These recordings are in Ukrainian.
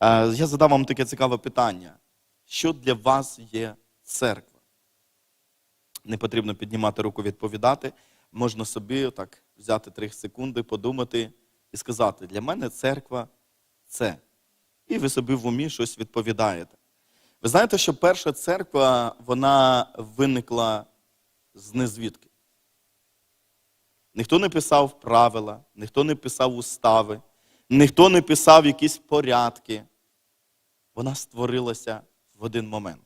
Е, Я задам вам таке цікаве питання. Що для вас є церква? Не потрібно піднімати руку відповідати. Можна собі так взяти 3 секунди, подумати і сказати: для мене церква це. І ви собі в умі щось відповідаєте. Ви знаєте, що перша церква вона виникла з незвідки. Ніхто не писав правила, ніхто не писав устави, ніхто не писав якісь порядки. Вона створилася в один момент.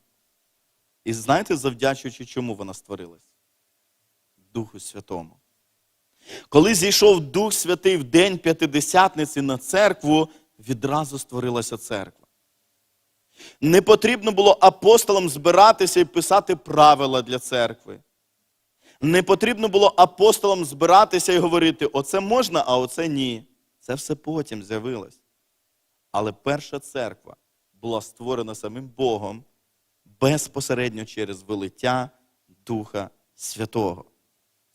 І знаєте, завдячуючи чому вона створилась? Духу Святому. Коли зійшов Дух Святий в день П'ятидесятниці на церкву, відразу створилася церква. Не потрібно було апостолам збиратися і писати правила для церкви. Не потрібно було апостолам збиратися і говорити, оце можна, а оце ні. Це все потім з'явилось. Але перша церква була створена самим Богом безпосередньо через вилиття Духа Святого.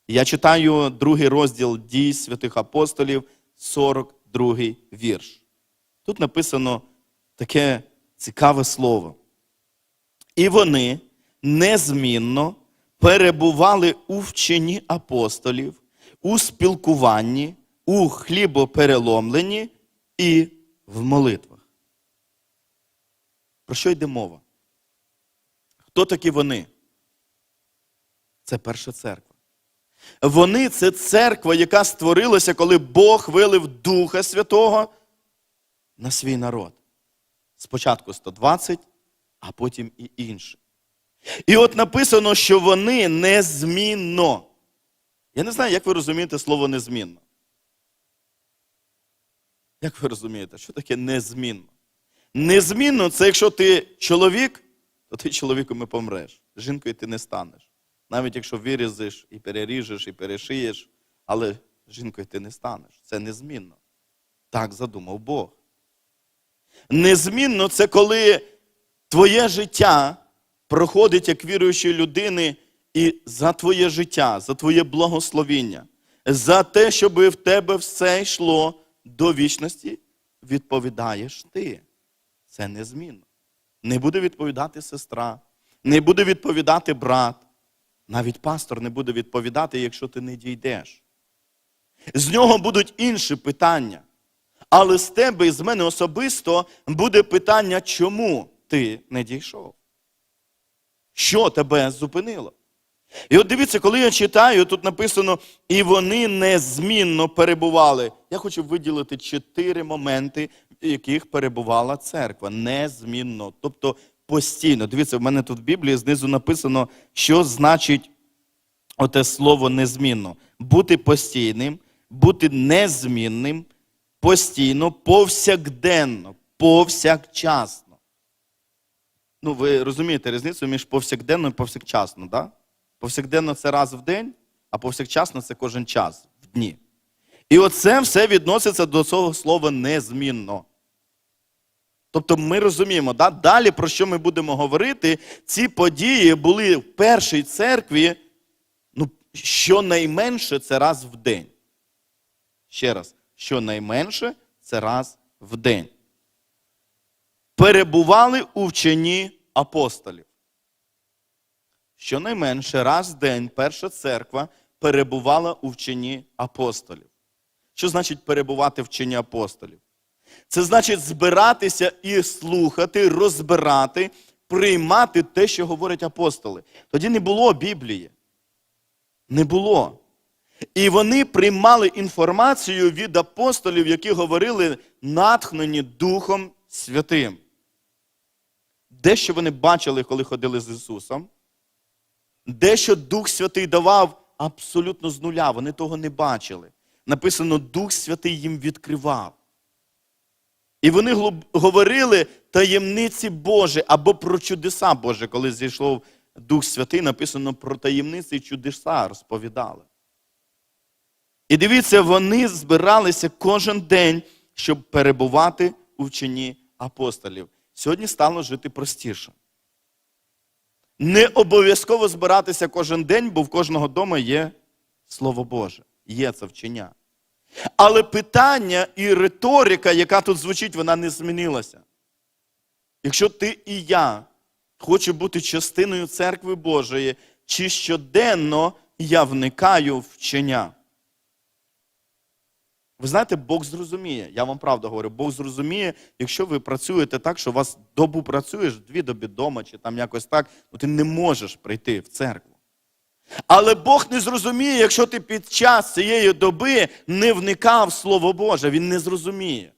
Я читаю другий розділ дій святих апостолів, 42 вірш. Тут написано таке цікаве слово. І вони незмінно перебували у вченні апостолів, у спілкуванні, у хлібопереломленні і в молитвах. Про що йде мова? Хто такі вони? Це перша церква. Вони це церква, яка створилася, коли Бог вилив Духа Святого на свій народ. Спочатку 120, а потім і інші. І от написано, що вони незмінно. Я не знаю, як ви розумієте слово незмінно. Як ви розумієте, що таке незмінно? Незмінно це якщо ти чоловік, то ти чоловіком і помреш. Жінкою ти не станеш. Навіть якщо вирізиш і переріжеш, і перешиєш, але жінкою ти не станеш. Це незмінно. Так задумав Бог. Незмінно це коли твоє життя проходить як віруючої людини, і за твоє життя, за твоє благословіння, за те, щоб в тебе все йшло до вічності, відповідаєш ти. Це незмінно. Не буде відповідати сестра, не буде відповідати брат. Навіть пастор не буде відповідати, якщо ти не дійдеш. З нього будуть інші питання. Але з тебе і з мене особисто буде питання, чому ти не дійшов? Що тебе зупинило? І от дивіться, коли я читаю, тут написано, і вони незмінно перебували. Я хочу виділити чотири моменти, в яких перебувала церква. Незмінно. Тобто постійно. Дивіться, в мене тут в Біблії знизу написано, що значить оте слово незмінно. Бути постійним, бути незмінним, постійно, повсякденно, повсякчасно. Ну, ви розумієте різницю між повсякденно і повсякчасно, так? Да? Повсякденно це раз в день, а повсякчасно це кожен час в дні. І оце все відноситься до цього слова незмінно. Тобто ми розуміємо, да? далі про що ми будемо говорити, ці події були в першій церкві, ну, щонайменше це раз в день. Ще раз, щонайменше це раз в день. Перебували у вченні апостолів. Щонайменше раз в день перша церква перебувала у вченні апостолів. Що значить перебувати в вченні апостолів? Це значить збиратися і слухати, розбирати, приймати те, що говорять апостоли. Тоді не було Біблії. Не було. І вони приймали інформацію від апостолів, які говорили натхнені Духом Святим. Дещо вони бачили, коли ходили з Ісусом. Дещо Дух Святий давав абсолютно з нуля. Вони того не бачили. Написано, Дух Святий їм відкривав. І вони говорили таємниці Божі або про чудеса Божі, коли зійшов Дух Святий, написано про таємниці і чудеса розповідали. І дивіться, вони збиралися кожен день, щоб перебувати у вченні апостолів. Сьогодні стало жити простіше. Не обов'язково збиратися кожен день, бо в кожного дома є Слово Боже, є це вчення. Але питання і риторика, яка тут звучить, вона не змінилася. якщо ти і я хочу бути частиною церкви Божої, чи щоденно я вникаю в вчення. Ви знаєте, Бог зрозуміє, я вам правду говорю, Бог зрозуміє, якщо ви працюєте так, що у вас добу працюєш, дві доби вдома, чи там якось так, ну ти не можеш прийти в церкву. Але Бог не зрозуміє, якщо ти під час цієї доби не вникав в Слово Боже, Він не зрозуміє.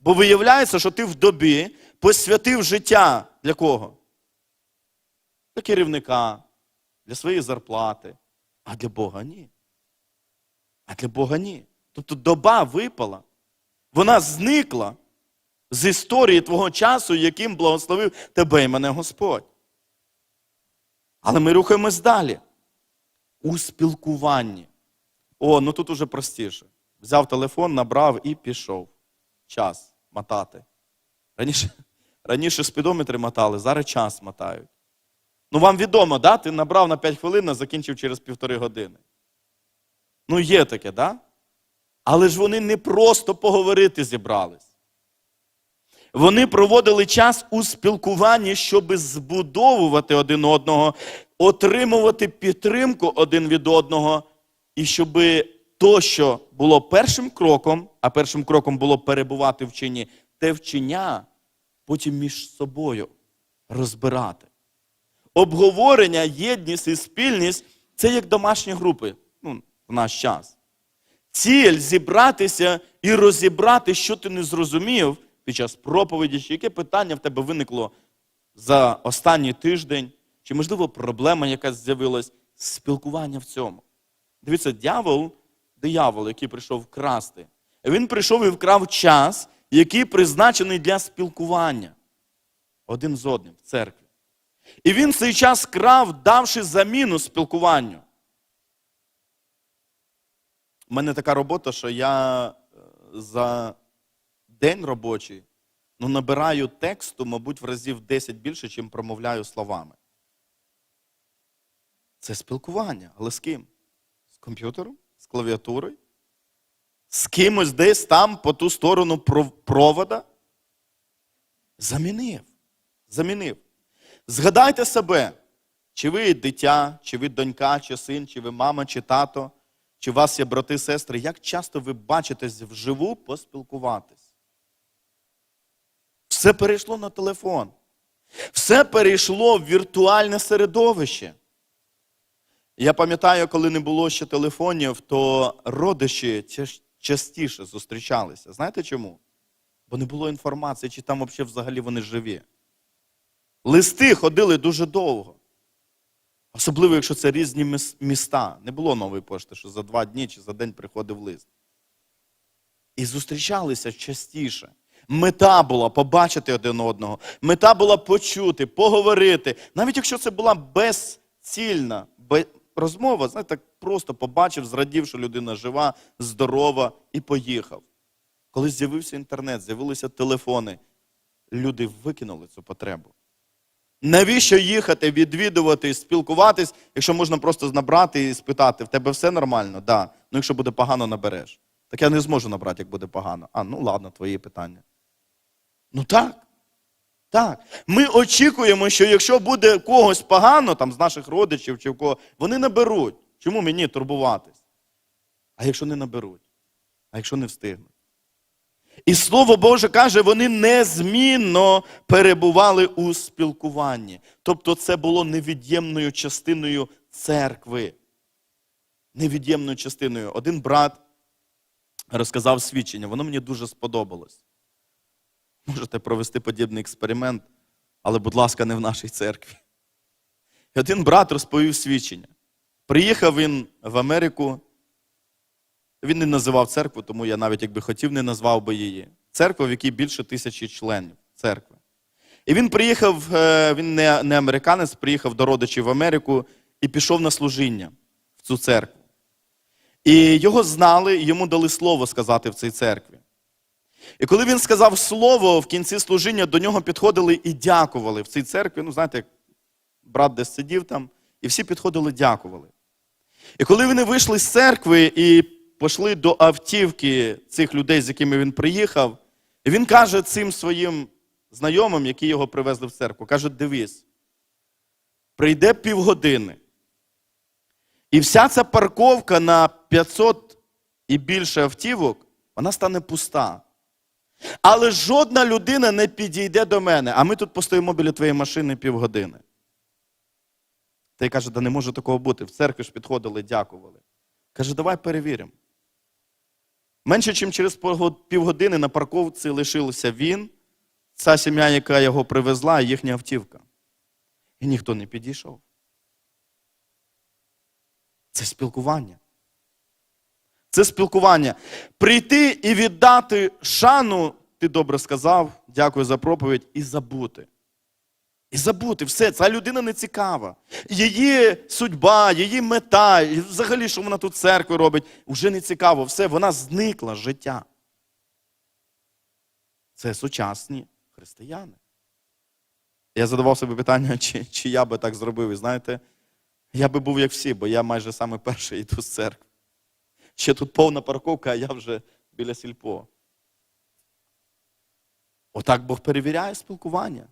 Бо виявляється, що ти в добі посвятив життя для кого? Для керівника, для своєї зарплати. А для Бога ні. А для Бога ні. Тобто доба випала, вона зникла з історії твого часу, яким благословив тебе і мене Господь. Але ми рухаємось далі. У спілкуванні. О, ну тут уже простіше. Взяв телефон, набрав і пішов. Час мотати. Раніше, раніше спідометри мотали, зараз час мотають. Ну, вам відомо, да? ти набрав на 5 хвилин, а закінчив через півтори години. Ну, є таке, да? Але ж вони не просто поговорити зібрались. Вони проводили час у спілкуванні, щоб збудовувати один одного, отримувати підтримку один від одного, і щоб то, що було першим кроком, а першим кроком було перебувати в чині, те вчення потім між собою розбирати. Обговорення, єдність і спільність це як домашні групи ну, в наш час. Ціль зібратися і розібрати, що ти не зрозумів під час проповіді, чи яке питання в тебе виникло за останній тиждень, чи, можливо, проблема якась з'явилась, спілкування в цьому. Дивіться, дьявол, диявол, який прийшов вкрасти, він прийшов і вкрав час, який призначений для спілкування один з одним в церкві. І він цей час крав, давши заміну спілкуванню. У мене така робота, що я е, за день робочий ну, набираю тексту, мабуть, в разів 10 більше, чим промовляю словами. Це спілкування. Але з ким? З комп'ютером, з клавіатурою, з кимось десь там по ту сторону провода. Замінив. Замінив. Згадайте себе, чи ви дитя, чи ви донька, чи син, чи ви мама, чи тато, чи у вас є брати, сестри, як часто ви бачитесь вживу поспілкуватись? Все перейшло на телефон. Все перейшло в віртуальне середовище. Я пам'ятаю, коли не було ще телефонів, то родичі частіше зустрічалися. Знаєте чому? Бо не було інформації, чи там взагалі вони живі. Листи ходили дуже довго. Особливо, якщо це різні міста. Не було нової пошти, що за два дні чи за день приходив лист. І зустрічалися частіше. Мета була побачити один одного. Мета була почути, поговорити. Навіть якщо це була безцільна розмова, знаєте, так просто побачив, зрадів, що людина жива, здорова і поїхав. Коли з'явився інтернет, з'явилися телефони, люди викинули цю потребу. Навіщо їхати, відвідувати, спілкуватись, якщо можна просто набрати і спитати, в тебе все нормально? Да. Ну, якщо буде погано, набереш. Так я не зможу набрати, як буде погано. А, ну ладно, твої питання. Ну так. Так. Ми очікуємо, що якщо буде когось погано, там з наших родичів чи в кого, вони наберуть. Чому мені турбуватись? А якщо не наберуть? А якщо не встигнуть? І Слово Боже каже, вони незмінно перебували у спілкуванні. Тобто це було невід'ємною частиною церкви. Невід'ємною частиною. Один брат розказав свідчення, воно мені дуже сподобалось. Можете провести подібний експеримент, але, будь ласка, не в нашій церкві. І один брат розповів свідчення. Приїхав він в Америку. Він не називав церкву, тому я навіть якби хотів, не назвав би її. Церква, в якій більше тисячі членів церкви. І він приїхав, е, він не, не американець, приїхав до родичів в Америку і пішов на служіння в цю церкву. І його знали, йому дали слово сказати в цій церкві. І коли він сказав слово в кінці служіння, до нього підходили і дякували в цій церкві. Ну, знаєте, як брат десь сидів там, і всі підходили, дякували. І коли вони вийшли з церкви і пішли до автівки цих людей, з якими він приїхав, і він каже цим своїм знайомим, які його привезли в церкву. Кажуть, дивись, прийде півгодини. І вся ця парковка на 500 і більше автівок, вона стане пуста. Але жодна людина не підійде до мене, а ми тут постоїмо біля твоєї машини півгодини. Та й каже, да не може такого бути. В церкві ж підходили, дякували. Каже, давай перевіримо. Менше, ніж через півгодини на парковці лишилося він, ця сім'я, яка його привезла, і їхня автівка. І ніхто не підійшов. Це спілкування. Це спілкування. Прийти і віддати шану, ти добре сказав, дякую за проповідь, і забути. І забути все, ця людина не цікава. Її судьба, її мета, взагалі, що вона тут в церкві робить, вже не цікаво. Все, вона зникла з життя. Це сучасні християни. Я задавав собі питання, чи, чи я би так зробив. І знаєте, я би був як всі, бо я майже саме перший йду з церкви. Ще тут повна парковка, а я вже біля сільпо. Отак Бог перевіряє спілкування.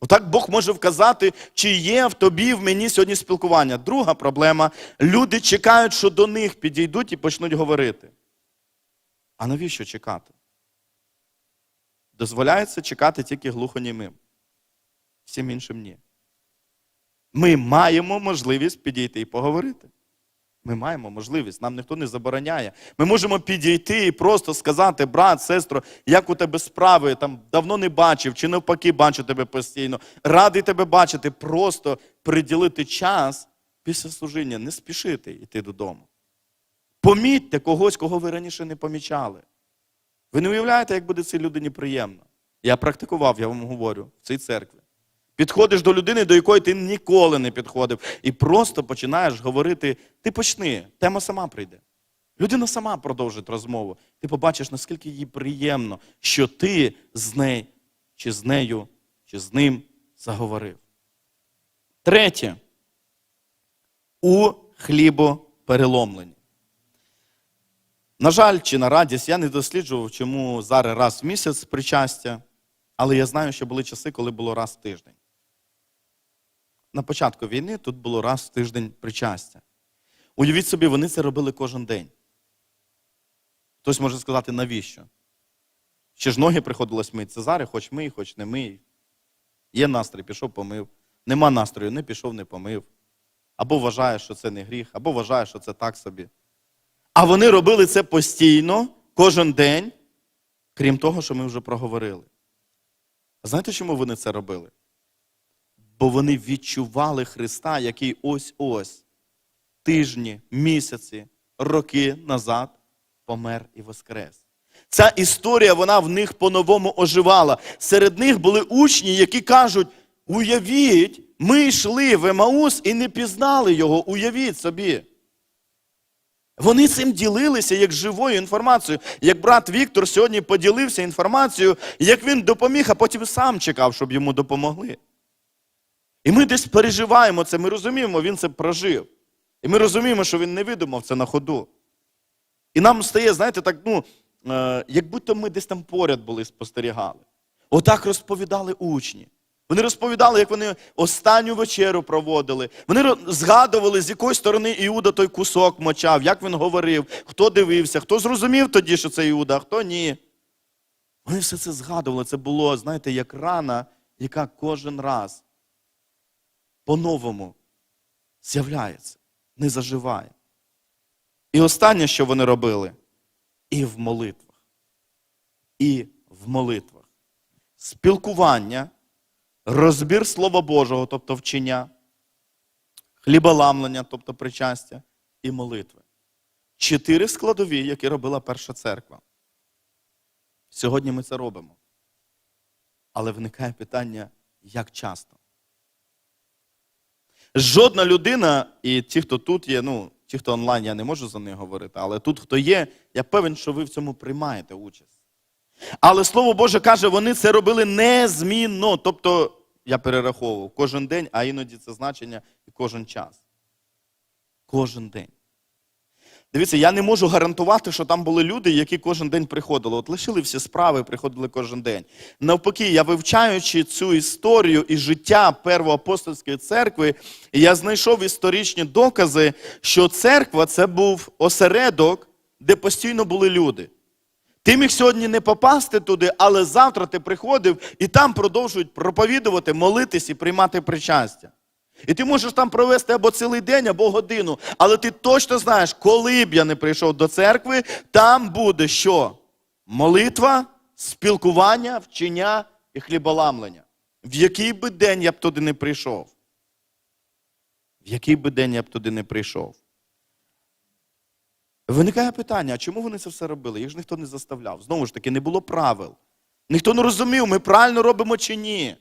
Отак Бог може вказати, чи є в тобі, в мені сьогодні спілкування. Друга проблема люди чекають, що до них підійдуть і почнуть говорити. А навіщо чекати? Дозволяється чекати тільки глухонімим. Всім іншим ні. Ми маємо можливість підійти і поговорити. Ми маємо можливість, нам ніхто не забороняє. Ми можемо підійти і просто сказати, брат, сестро, як у тебе справи, там давно не бачив, чи навпаки бачу тебе постійно. Радий тебе бачити, просто приділити час після служіння, не спішити йти додому. Помітьте когось, кого ви раніше не помічали. Ви не уявляєте, як буде цій людині приємно. Я практикував, я вам говорю, в цій церкві. Підходиш до людини, до якої ти ніколи не підходив, і просто починаєш говорити, ти почни, тема сама прийде. Людина сама продовжить розмову. Ти побачиш, наскільки їй приємно, що ти з нею, чи з нею, чи з ним заговорив. Третє. У хлібопереломленні. На жаль, чи на радість, я не досліджував, чому зараз раз в місяць причастя, але я знаю, що були часи, коли було раз в тиждень. На початку війни тут було раз в тиждень причастя. Уявіть собі, вони це робили кожен день. Хтось може сказати, навіщо? Ще ж ноги приходилось мити. Цезари, хоч мий, хоч не мий. Є настрій, пішов, помив. Нема настрою, не пішов, не помив. Або вважає, що це не гріх, або вважає, що це так собі. А вони робили це постійно, кожен день, крім того, що ми вже проговорили. А знаєте, чому вони це робили? Бо вони відчували Христа, який ось-ось, тижні, місяці, роки назад помер і воскрес. Ця історія, вона в них по-новому оживала. Серед них були учні, які кажуть: уявіть, ми йшли в Емаус і не пізнали його, уявіть собі. Вони цим ділилися як живою інформацією. Як брат Віктор сьогодні поділився інформацією, як він допоміг, а потім сам чекав, щоб йому допомогли. І ми десь переживаємо це, ми розуміємо, він це прожив. І ми розуміємо, що він не видумав це на ходу. І нам стає, знаєте, так, ну, е, як будто ми десь там поряд були, спостерігали. Отак розповідали учні. Вони розповідали, як вони останню вечерю проводили. Вони згадували, з якої сторони Іуда той кусок мочав, як він говорив, хто дивився, хто зрозумів тоді, що це Іуда, а хто ні. Вони все це згадували. Це було, знаєте, як рана, яка кожен раз по-новому з'являється, не заживає. І останнє, що вони робили, і в молитвах. І в молитвах. Спілкування, розбір Слова Божого, тобто вчення, хліболамлення, тобто причастя, і молитви. Чотири складові, які робила перша церква. Сьогодні ми це робимо. Але виникає питання, як часто. Жодна людина, і ті, хто тут є, ну, ті, хто онлайн, я не можу за них говорити, але тут, хто є, я певен, що ви в цьому приймаєте участь. Але Слово Боже каже, вони це робили незмінно. Тобто, я перераховував кожен день, а іноді це значення і кожен час. Кожен день. Дивіться, я не можу гарантувати, що там були люди, які кожен день приходили. От лишили всі справи, приходили кожен день. Навпаки, я вивчаючи цю історію і життя Первоапостольської церкви, я знайшов історичні докази, що церква це був осередок, де постійно були люди. Ти міг сьогодні не попасти туди, але завтра ти приходив і там продовжують проповідувати, молитись і приймати причастя. І ти можеш там провести або цілий день, або годину. Але ти точно знаєш, коли б я не прийшов до церкви, там буде що? Молитва, спілкування, вчення і хліболамлення. В який би день я б туди не прийшов? В який би день я б туди не прийшов? Виникає питання, а чому вони це все робили? Їх ж ніхто не заставляв. Знову ж таки, не було правил. Ніхто не розумів, ми правильно робимо чи ні.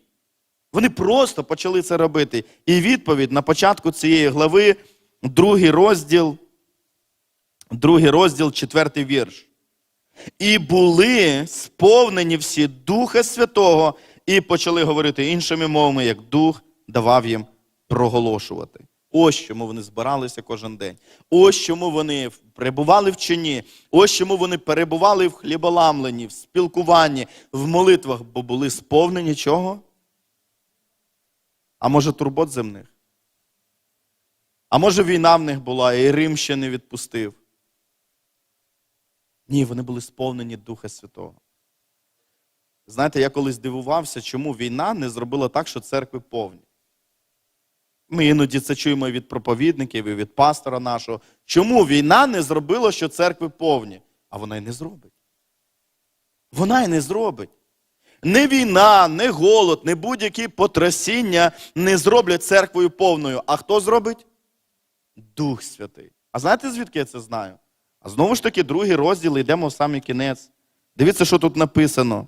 Вони просто почали це робити. І відповідь на початку цієї глави, другий розділ, другий розділ, четвертий вірш. І були сповнені всі Духа Святого, і почали говорити іншими мовами, як Дух давав їм проголошувати. Ось чому вони збиралися кожен день. Ось чому вони перебували в чині, ось чому вони перебували в хліболамленні, в спілкуванні, в молитвах, бо були сповнені чого? А може, турбот земних? А може, війна в них була, і Рим ще не відпустив? Ні, вони були сповнені Духа Святого. Знаєте, я колись дивувався, чому війна не зробила так, що церкви повні. Ми іноді це чуємо від проповідників, і від пастора нашого. Чому війна не зробила, що церкви повні? А вона й не зробить. Вона й не зробить. Не війна, не голод, не будь-які потрясіння не зроблять церквою повною. А хто зробить? Дух Святий. А знаєте, звідки я це знаю? А знову ж таки, другий розділ, йдемо в самий кінець. Дивіться, що тут написано.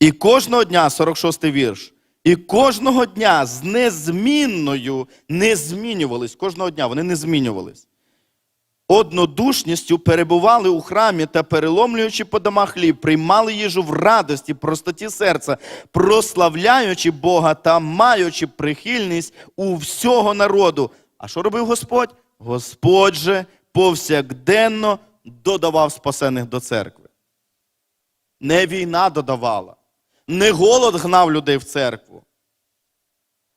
І кожного дня, 46 вірш, і кожного дня з незмінною не змінювались. Кожного дня вони не змінювались. Однодушністю перебували у храмі та, переломлюючи по домах хліб, приймали їжу в радості, простоті серця, прославляючи Бога та маючи прихильність у всього народу. А що робив Господь? Господь же повсякденно додавав спасених до церкви. Не війна додавала, не голод гнав людей в церкву,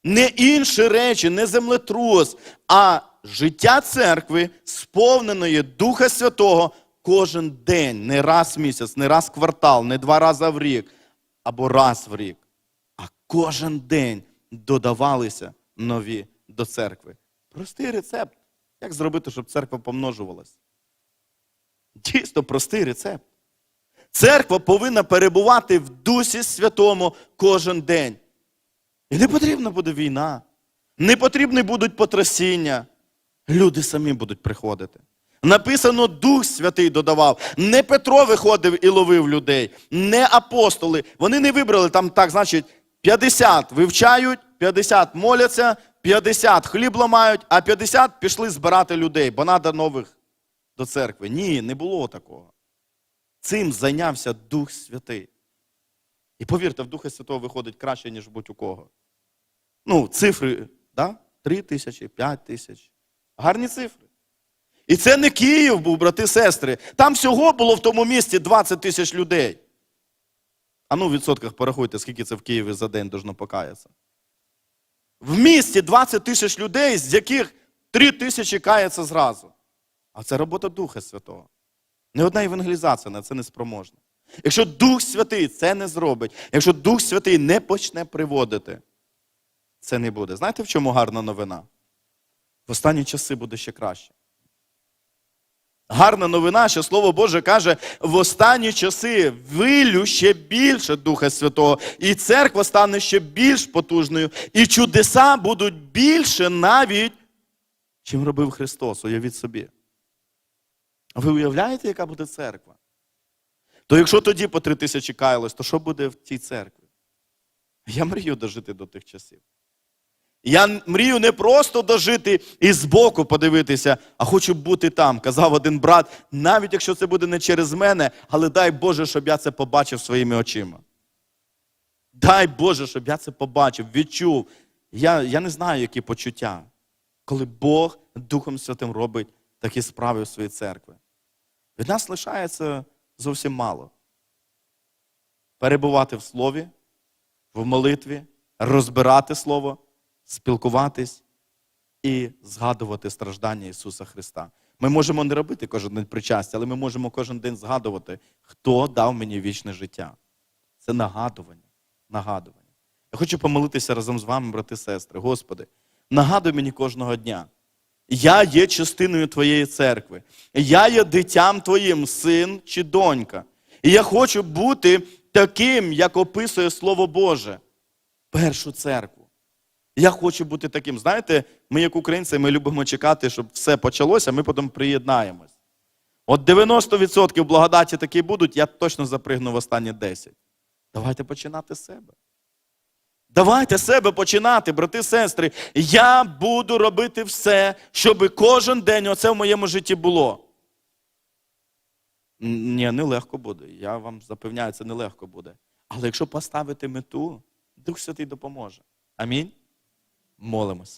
не інші речі, не землетрус, а життя церкви, сповненої Духа Святого кожен день, не раз в місяць, не раз в квартал, не два рази в рік, або раз в рік. А кожен день додавалися нові до церкви. Простий рецепт. Як зробити, щоб церква помножувалась? Дійсно простий рецепт. Церква повинна перебувати в Дусі Святому кожен день. І не потрібна буде війна, не потрібні будуть потрясіння. Люди самі будуть приходити. Написано, Дух Святий додавав. Не Петро виходив і ловив людей, не апостоли. Вони не вибрали там, так, значить, 50 вивчають, 50 моляться, 50 хліб ламають, а 50 пішли збирати людей, бо треба нових до церкви. Ні, не було такого. Цим зайнявся Дух Святий. І повірте, в Духа Святого виходить краще, ніж будь у кого. Ну, цифри, да? 3 тисячі, 5 тисяч. Гарні цифри. І це не Київ був, брати сестри. Там всього було в тому місті 20 тисяч людей. А ну в відсотках порахуйте, скільки це в Києві за день должно покаятися. В місті 20 тисяч людей, з яких 3 тисячі кається зразу. А це робота Духа Святого. Не одна евангелізація на це не спроможна. Якщо Дух Святий це не зробить, якщо Дух Святий не почне приводити, це не буде. Знаєте, в чому гарна новина? В останні часи буде ще краще. Гарна новина, що Слово Боже каже, в останні часи вилю ще більше Духа Святого, і церква стане ще більш потужною, і чудеса будуть більше навіть, чим робив Христос, уявіть собі. А Ви уявляєте, яка буде церква? То якщо тоді по три тисячі каялось, то що буде в тій церкві? Я мрію дожити до тих часів. Я мрію не просто дожити і збоку подивитися, а хочу бути там. Казав один брат, навіть якщо це буде не через мене, але дай Боже, щоб я це побачив своїми очима. Дай Боже, щоб я це побачив, відчув. Я, я не знаю, які почуття, коли Бог Духом Святим робить такі справи в своїй церкві. Від нас лишається зовсім мало. Перебувати в слові, в молитві, розбирати Слово, спілкуватись і згадувати страждання Ісуса Христа. Ми можемо не робити кожен день причастя, але ми можемо кожен день згадувати, хто дав мені вічне життя. Це нагадування. Нагадування. Я хочу помолитися разом з вами, брати і сестри. Господи, нагадуй мені кожного дня. Я є частиною Твоєї церкви. Я є дитям Твоїм, син чи донька. І я хочу бути таким, як описує Слово Боже, першу церкву. Я хочу бути таким. Знаєте, ми, як українці, ми любимо чекати, щоб все почалося, ми потім приєднаємось. От 90% благодаті такі будуть, я точно запригну в останні 10. Давайте починати з себе. Давайте себе починати, брати, сестри. Я буду робити все, щоб кожен день оце в моєму житті було. Ні, нелегко буде. Я вам запевняю, це нелегко буде. Але якщо поставити мету, Дух Святий допоможе. Амінь. molemos